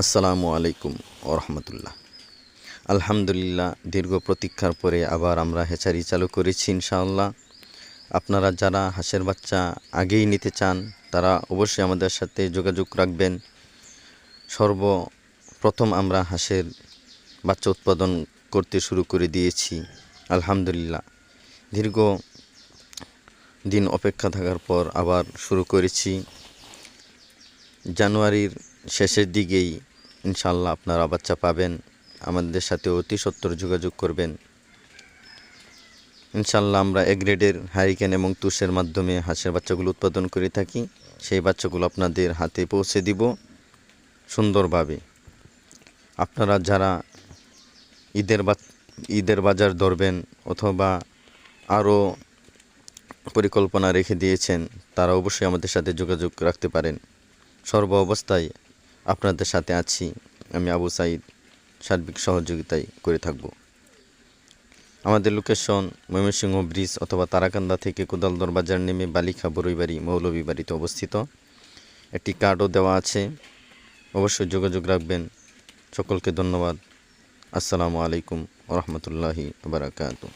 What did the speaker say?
আসসালামু আলাইকুম ওরহমতুল্লাহ আলহামদুলিল্লাহ, দীর্ঘ প্রতীক্ষার পরে আবার আমরা হেচারি চালু করেছি ইনশাআল্লাহ। আপনারা যারা হাঁসের বাচ্চা আগেই নিতে চান, তারা অবশ্যই আমাদের সাথে যোগাযোগ রাখবেন। সর্বপ্রথম আমরা হাঁসের বাচ্চা উৎপাদন করতে শুরু করে দিয়েছি, আলহামদুলিল্লাহ। দীর্ঘ দিন অপেক্ষা থাকার পর আবার শুরু করেছি। জানুয়ারির শেষের দিকেই ইনশাল্লাহ আপনারা বাচ্চা পাবেন, আমাদের সাথে অতি সত্বর যোগাযোগ করবেন। ইনশাল্লাহ আমরা এ গ্রেডের হারিকেন এবং তুষের মাধ্যমে হাঁসের বাচ্চাগুলো উৎপাদন করে থাকি, সেই বাচ্চাগুলো আপনাদের হাতে পৌঁছে দিব সুন্দরভাবে। আপনারা যারা ঈদের ঈদের বাজার ধরবেন অথবা আরও পরিকল্পনা রেখে দিয়েছেন, তারা অবশ্যই আমাদের সাথে যোগাযোগ রাখতে পারেন। সর্ব অবস্থায় আপনাদের সাথে আছি। আমি আবু সাইদ, সার্বিক সহযোগিতায় করে থাকব। আমাদের লোকেশন ময়মনসিংহ ব্রিজ অথবা তারাকান্দা থেকে কোদালদর বাজার নেমে বালিখা বরৈবাড়ি মৌলভীবাড়িতে অবস্থিত। একটি কার্ডও দেওয়া আছে। অবশ্যই যোগাযোগ রাখবেন। সকলকে ধন্যবাদ। আসসালামু আলাইকুম ওরহমতুল্লাহি বারাকাতু